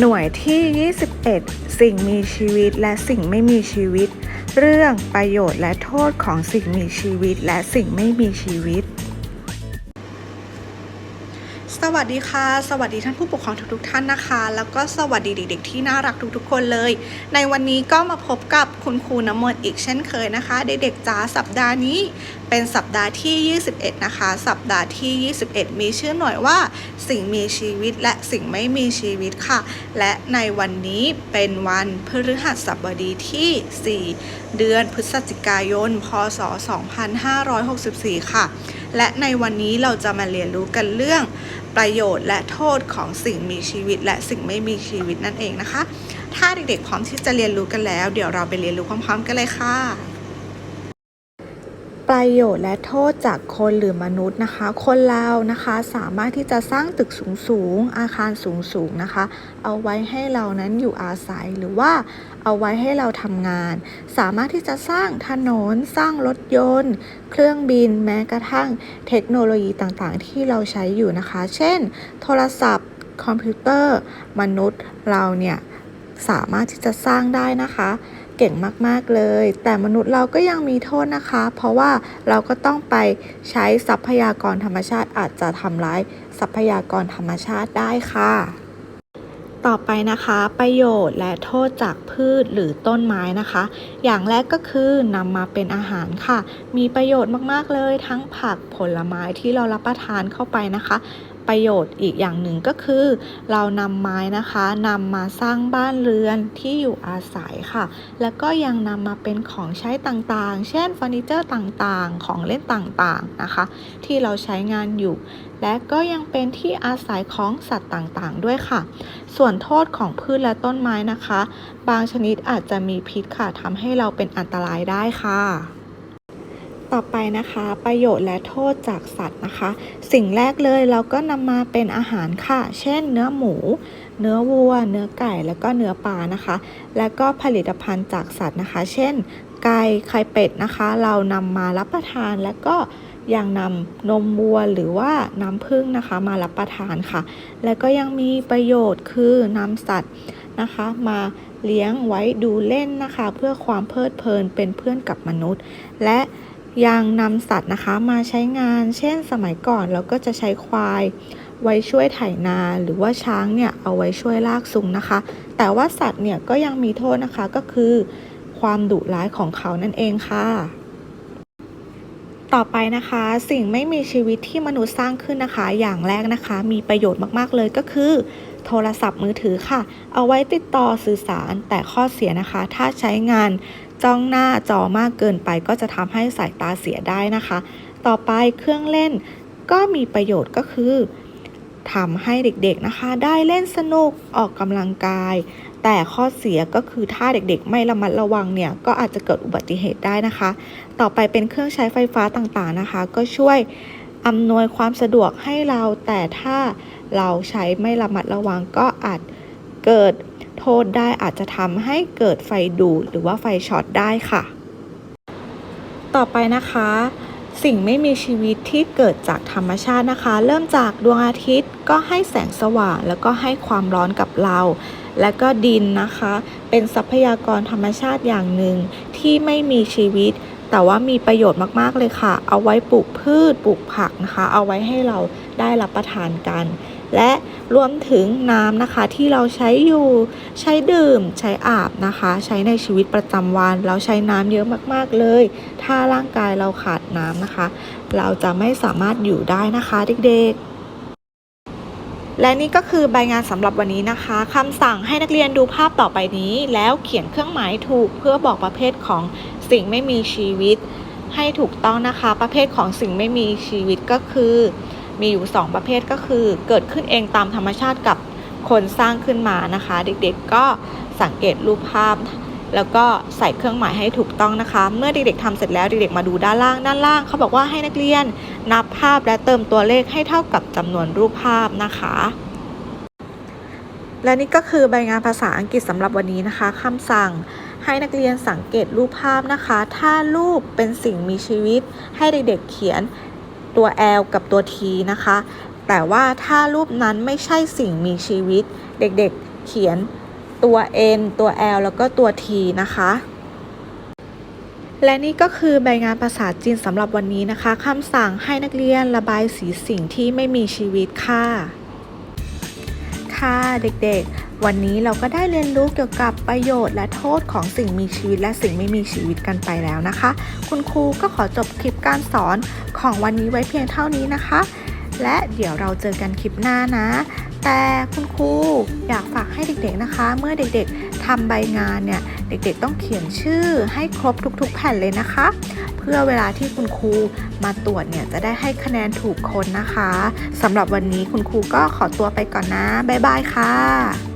หน่วยที่ 21 สิ่งมีชีวิตและสิ่งไม่มีชีวิต เรื่องประโยชน์และโทษของสิ่งมีชีวิตและสิ่งไม่มีชีวิต สวัสดีค่ะ สวัสดีท่านผู้ปกครองทุกๆท่านนะคะ แล้วก็สวัสดีเด็กๆที่น่ารักทุกๆ คนเลย ในวันนี้ก็มาพบกับคุณครูน้ำมนต์อีกเช่นเคยนะคะ เด็กๆจ๋าสัปดาห์นี้เป็นสัปดาห์ที่ 21 นะคะ สัปดาห์ที่ 21 มีชื่อหน่วยว่า สิ่งมีชีวิตและสิ่งไม่มีชีวิตค่ะ และในวันนี้เป็นวันพฤหัสบดีที่ 4 เดือนพฤศจิกายน พศ 2564 ค่ะ และในวันนี้เราจะมาเรียนรู้กันเรื่องประโยชน์และโทษของสิ่งมีชีวิต และสิ่งไม่มีชีวิตนั่นเองนะคะ ถ้าเด็กๆพร้อมที่จะเรียนรู้กันแล้ว เดี๋ยวเราไปเรียนรู้พร้อม ๆ กันเลยค่ะ ประโยชน์และโทษจากคนหรือมนุษย์นะคะ คนเรานะคะสามารถที่จะสร้างตึกสูงๆอาคารสูงๆนะคะ เอาไว้ให้เรานั้นอยู่อาศัยหรือว่าเอาไว้ให้เราทำงาน สามารถที่จะสร้างถนน สร้างรถยนต์ เครื่องบินแม้กระทั่งเทคโนโลยีต่างๆ ที่เราใช้อยู่นะคะ เช่น โทรศัพท์ คอมพิวเตอร์ มนุษย์เราเนี่ยสามารถที่จะสร้างได้นะคะ เก่งมากๆเลย แต่มนุษย์เราก็ยังมีโทษนะคะ เพราะว่าเราก็ต้องไปใช้ทรัพยากรธรรมชาติอาจจะทำร้ายทรัพยากรธรรมชาติได้ค่ะ ต่อไปนะคะ ประโยชน์และโทษจากพืชหรือต้นไม้นะคะ อย่างแรกก็คือนำมาเป็นอาหารค่ะ มีประโยชน์มากๆเลย ทั้งผักผลไม้ที่เรารับประทานเข้าไปนะคะ ประโยชน์อีกอย่างหนึ่งก็คือ เรานำไม้นะคะนำมาสร้างบ้านเรือนที่อยู่อาศัยค่ะ แล้วก็ยังนำมาเป็นของใช้ต่างๆ เช่นเฟอร์นิเจอร์ต่างๆ ของเล่นต่างๆนะคะ ที่เราใช้งานอยู่ และก็ยังเป็นที่อาศัยของสัตว์ต่างๆ ด้วยค่ะ ส่วนโทษของพืชและต้นไม้นะคะ บางชนิดอาจจะมีพิษค่ะทำให้เราเป็นอันตรายได้ค่ะ ต่อไปนะคะ ประโยชน์และโทษจากสัตว์นะคะ สิ่งแรกเลยเราก็นำมาเป็นอาหารค่ะ เช่น เนื้อหมู เนื้อวัว เนื้อไก่ แล้วก็เนื้อปลานะคะ และก็ผลิตภัณฑ์จากสัตว์นะคะ เช่น ไก่ไข่เป็ดนะคะ เรานำมารับประทานแล้วก็ยังนำนมวัวหรือว่าน้ำผึ้งนะคะมารับประทานค่ะ แล้วก็ยังมีประโยชน์คือนำสัตว์นะคะ มาเลี้ยงไว้ดูเล่นนะคะ เพื่อความเพลิดเพลินเป็นเพื่อนกับมนุษย์ และ ยังนำสัตว์นะคะมาใช้งาน เช่นสมัยก่อนเราก็จะใช้ควายไว้ช่วยไถนาหรือว่าช้างเนี่ยเอาไว้ช่วยลากซุงนะคะ แต่ว่าสัตว์เนี่ยก็ยังมีโทษนะคะก็คือ ความดุร้ายของเขานั่นเองค่ะ ต่อไปนะคะสิ่งไม่มีชีวิตที่มนุษย์สร้างขึ้นนะคะ อย่างแรกนะคะ มีประโยชน์มากๆเลยก็คือ โทรศัพท์มือถือค่ะ เอาไว้ติดต่อสื่อสาร แต่ข้อเสียนะคะ ถ้าใช้งานจ้องหน้าจอมากเกินไปก็จะทำให้สายตาเสียได้นะคะ ต่อไปเครื่องเล่นก็มีประโยชน์ก็คือทำให้เด็กๆนะคะ ได้เล่นสนุกออกกำลังกาย แต่ข้อเสียก็คือถ้าเด็กๆ ไม่ระมัดระวังเนี่ย ก็อาจจะเกิดอุบัติเหตุได้นะคะ ต่อไปเป็นเครื่องใช้ไฟฟ้าต่างๆนะคะ ก็ช่วยอำนวยความสะดวกให้เราแต่ถ้า เราใช้ไม่ระมัดระวังก็อาจเกิดโทษได้อาจจะทำให้เกิดไฟดูดหรือว่าไฟช็อตได้ค่ะ ต่อไปนะคะ สิ่งไม่มีชีวิตที่เกิดจากธรรมชาตินะคะ เริ่มจากดวงอาทิตย์ก็ให้แสงสว่าง แล้วก็ให้ความร้อนกับเรา และก็ดินนะคะ เป็นทรัพยากรธรรมชาติอย่างหนึ่งที่ไม่มีชีวิต แต่ว่ามีประโยชน์มากๆเลยค่ะ เอาไว้ปลูกพืชปลูกผักนะคะ เอาไว้ให้เราได้รับประทานกัน และรวมถึงน้ำนะคะที่เราใช้อยู่ใช้ดื่มใช้อาบนะคะ ใช้ในชีวิตประจำวัน เราใช้น้ำเยอะมากๆเลย ถ้าร่างกายเราขาดน้ำนะคะ เราจะไม่สามารถอยู่ได้นะคะเด็กๆและนี่ก็คือใบงานสำหรับวันนี้นะคะคำสั่งให้นักเรียนดูภาพต่อไปนี้ แล้วเขียนเครื่องหมายถูกเพื่อบอกประเภทของสิ่งไม่มีชีวิต ให้ถูกต้องนะคะ ประเภทของสิ่งไม่มีชีวิตก็คือ มีอยู่ 2 ประเภทก็คือเกิดขึ้นเองตามธรรมชาติกับคนสร้างขึ้นมานะคะ เด็กๆก็สังเกตรูปภาพ แล้วก็ใส่เครื่องหมายให้ถูกต้องนะคะ เมื่อเด็กๆทำเสร็จแล้วเด็กๆมาดูด้านล่างด้านล่างเขาบอกว่าให้นักเรียนนับภาพและเติมตัวเลขให้เท่ากับจำนวนรูปภาพนะคะและนี่ก็คือใบงานภาษาอังกฤษสำหรับวันนี้นะคะคำสั่งให้นักเรียนสังเกตรูปภาพนะคะ ถ้ารูปเป็นสิ่งมีชีวิต ให้เด็กๆเขียน ตัว L กับตัว T นะคะ แต่ว่าถ้ารูปนั้นไม่ใช่สิ่งมีชีวิต เด็กๆเขียนตัว N ตัว L แล้วก็ตัว T นะคะ และนี่ก็คือใบงานภาษาจีนสำหรับวันนี้นะคะคำสั่งให้นักเรียนระบายสีสิ่งที่ไม่มีชีวิตค่ะ ค่ะเด็กๆ วันนี้เราก็ได้เรียนรู้เกี่ยวกับประโยชน์และโทษของสิ่งมีชีวิตและสิ่งไม่มีชีวิตกันไปแล้วนะคะ คุณครูก็ขอจบคลิปการสอนของวันนี้ไว้เพียงเท่านี้นะคะ และเดี๋ยวเราเจอกันคลิปหน้านะ แต่คุณครูอยากฝากให้เด็กๆนะคะ เมื่อเด็กๆทำใบงานเนี่ย เด็กๆต้องเขียนชื่อให้ครบทุกๆ แผ่นเลยนะคะ เพื่อเวลาที่คุณครูมาตรวจเนี่ยจะได้ให้คะแนนถูกคนนะคะสำหรับวันนี้คุณครูก็ขอตัวไปก่อนนะบ๊ายบายค่ะ